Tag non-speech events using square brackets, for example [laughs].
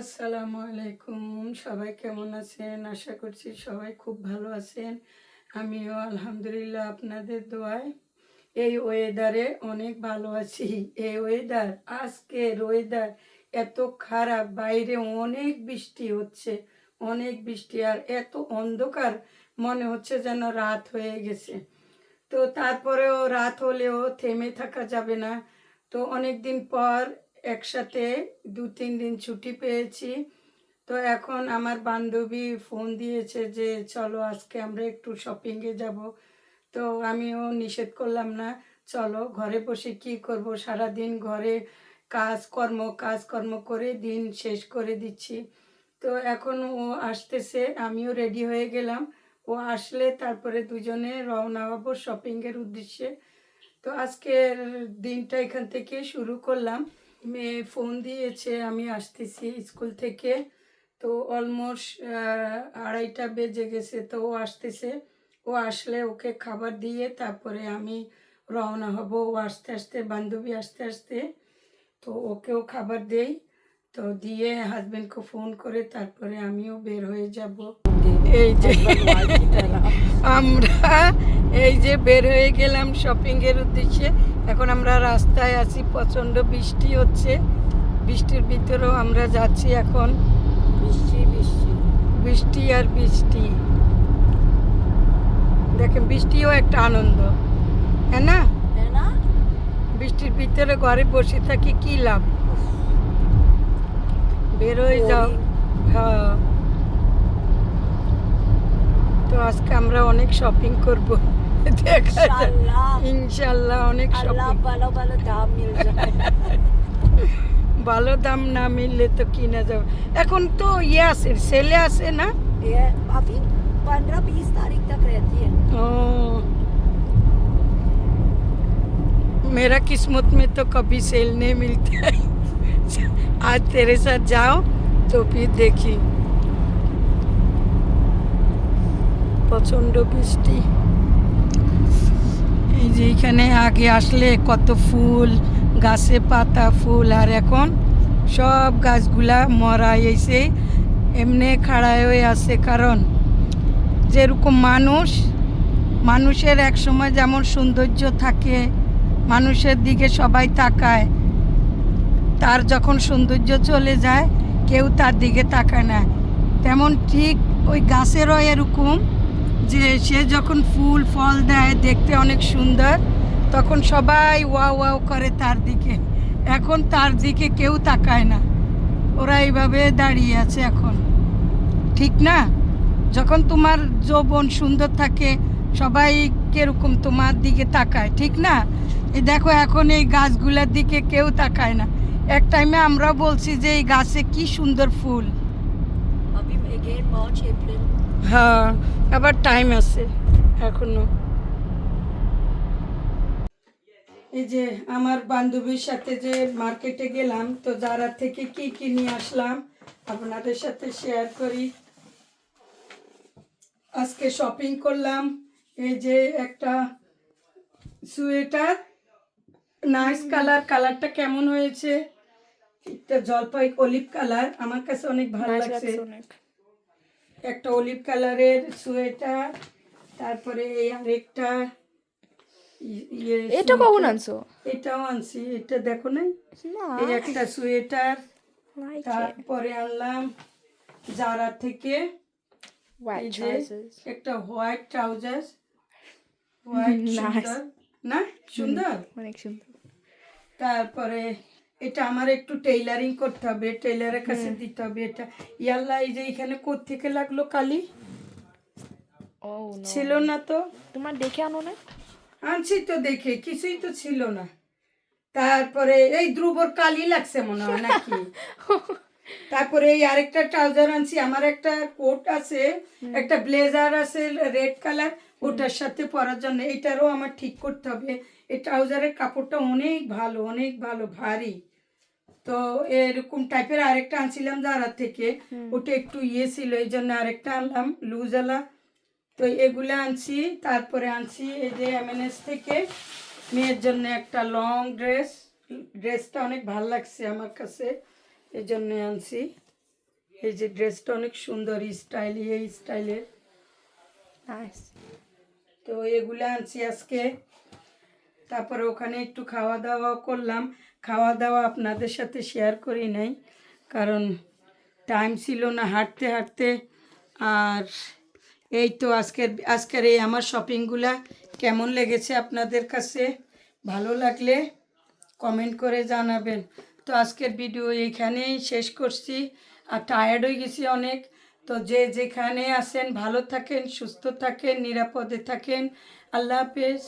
আসসালামু আলাইকুম, সবাই কেমন আছেন? আশা করছি সবাই খুব ভালো আছেন। আমিও আলহামদুলিল্লাহ আপনাদের দোয়ায়। এই ওয়েদারে অনেক ভালো আছি। এই ওয়েদার আজকের ওয়েদার এত খারাপ, বাইরে অনেক বৃষ্টি হচ্ছে, অনেক বৃষ্টি, আর এত অন্ধকার, মনে হচ্ছে যেন রাত হয়ে গেছে। তো তারপরেও রাত হলেও থেমে থাকা যাবে না। তো অনেক দিন পর একসাথে দু, তিন দিন ছুটি পেয়েছি। তো এখন আমার বান্ধবী ফোন দিয়েছে যে, চলো আজকে আমরা একটু শপিংয়ে যাব। তো আমিও নিষেধ করলাম না। চলো ঘরে বসে কি করব? সারা দিন ঘরে কাজকর্ম কাজকর্ম করে দিন শেষ করে দিচ্ছি। তো এখন ও আসতেছে, আমিও রেডি হয়ে গেলাম। ও আসলে তারপরে দুজনে রওনা হব শপিংয়ের উদ্দেশ্যে। তো আজকের দিনটা এখান থেকে শুরু করলাম। মেয়ে ফোন দিয়েছে, আমি আসতেছি স্কুল থেকে। তো অলমোস্ট আড়াইটা বেজে গেছে, তো ও আসতেছে। ও আসলে ওকে খাবার দিয়ে তারপরে আমি রওনা হব। ও আস্তে আস্তে, বান্ধবী আস্তে আস্তে, তো ওকেও খাবার দেই। তো দিয়ে হাজবেন্ডকে ফোন করে তারপরে আমিও বের হয়ে যাব। এই যে আমরা, এই যে বের হয়ে গেলাম শপিংয়ের উদ্দেশ্যে। এখন আমরা রাস্তায় আছি প্রচণ্ড বৃষ্টি হচ্ছে। বৃষ্টির ভিতরেও আমরা যাচ্ছি এখন। বৃষ্টি বৃষ্টি। বৃষ্টি আর বৃষ্টি। দেখেন বৃষ্টিও একটা আনন্দ। হ্যাঁ না? না? বৃষ্টির ভিতরে ঘরে বসে থাকি কি লাভ? বের হয়ে যাও। হ্যাঁ। তো আজকে আমরা অনেক শপিং করব। দেখা যাক ইনশাআল্লাহ ইনশাল্লাহ অনেক আল্লাহ শপিং ভালো ভালো দাম মিল যায় ভালো দাম না মিললে তো কিনা যাবে এখন তো ইয়ে আছে সেলে আছে না ये अभी पंद्रह बीस तारीख तक रहती है ओ मेरा किस्मत में तो कभी सेल नहीं मिलता है आज तेरे साथ जाओ तो फिर देखी প্রচণ্ড বৃষ্টি এই যে এখানে আগে আসলে কত ফুল, গাছে পাতা, ফুল, আর এখন সব গাছগুলা মরা এসে এমনি খাড়ায় হয়ে আছে। কারণ যেরকম মানুষ, মানুষের এক সময় যেমন সৌন্দর্য থাকে, মানুষের দিকে সবাই তাকায়, তার যখন সৌন্দর্য চলে যায়, কেউ তার দিকে তাকায় না। তেমন ঠিক ওই গাছেরও এরকম যে সে যখন ফুল, ফল দেয় দেখতে অনেক সুন্দর, তখন সবাই ওয়া ওয়াও করে তার দিকে। এখন তার দিকে কেউ তাকায় না। ওরা এইভাবে দাঁড়িয়ে আছে এখন। ঠিক না? যখন তোমার যৌবন সুন্দর থাকে সবাই কীরকম তোমার দিকে তাকায়। ঠিক না? এই দেখো এখন এই গাছগুলোর দিকে কেউ তাকায় না। এক টাইমে আমরা বলছি যে এই গাছে কি সুন্দর ফুল। হ্যাঁ আবার টাইম আছে এখনও। এই যে আমার বান্ধবীর সাথে যে মার্কেটে গেলাম তো যারা থেকে কি কি নিয়ে আসলাম আপনাদের সাথে শেয়ার করি। আজকে শপিং করলাম এই যে একটা সুয়েটার নাইস কালার কালারটা কেমন হয়েছে? একটা জলপাই অলিভ কালার আমার কাছে অনেক ভালো হ্যাঁ, লাগছে। একটা অলিভ কালারের সোয়েটার তারপরে এই আরেকটা ইয়ে এটা কখন আনছো? এটাও আনছি এটা দেখো না না। এই একটা সোয়েটার তারপরে আনলাম জারা থেকে. একটা হোয়াইট ট্রাউজার হোয়াইট [laughs] না? সুন্দর? অনেক সুন্দর। তারপরে এটা আমার একটু টেইলারিং করতে হবে টেইলারের কাছে দিতে হবে এটা। ইয়াল্লা এই যে এখানে কোত্থেকে লাগল কালি? ও ছিল না তো। তোমার দেখে আনো না? আনছি তো দেখে কিছুই তো ছিল না। তারপরে এই ধ্রুবর কালি লাগছে মনে হয় নাকি? [laughs] তারপরে এই আরেকটা ট্রাউজার আনছি আমার একটা কোট আছে একটা ব্লেজার আছে রেড কালার ওটার সাথে পরার জন্য। এটারও আমার ঠিক করতে হবে। এই ট্রাউজারের কাপড়টা অনেক ভালো অনেক ভালো ভারী। তো এরকম টাইপের আরেকটা আনছিলাম যারা থেকে। ওটা একটু ইয়ে ছিল এই জন্য আরেকটা আনলাম লুজালা তো এগুলো আনছি তারপরে আনছি এই যে এমএনএস থেকে। মেয়ের জন্য একটা লং ড্রেস ড্রেসটা অনেক ভালো লাগছে আমার কাছে এই জন্য আনছি। এই যে ড্রেসটা অনেক সুন্দর স্টাইল এই স্টাইলের তো এগুলো আনছি আজকে। তারপরে ওখানে একটু খাওয়া দাওয়া করলাম। খাওয়া দাওয়া আপনাদের সাথে শেয়ার করি নাই, কারণ টাইম ছিল না হাঁটতে হাঁটতে। আর এই তো আজকের আজকের এই আমার শপিংগুলা কেমন লেগেছে আপনাদের কাছে? ভালো লাগলে কমেন্ট করে জানাবেন। তো আজকের ভিডিও এইখানেই শেষ করছি। আর টায়ার্ড হয়ে গেছি অনেক। তো যে যেখানে আসেন ভালো থাকেন সুস্থ থাকেন নিরাপদে থাকেন। আল্লাহ হাফেজ।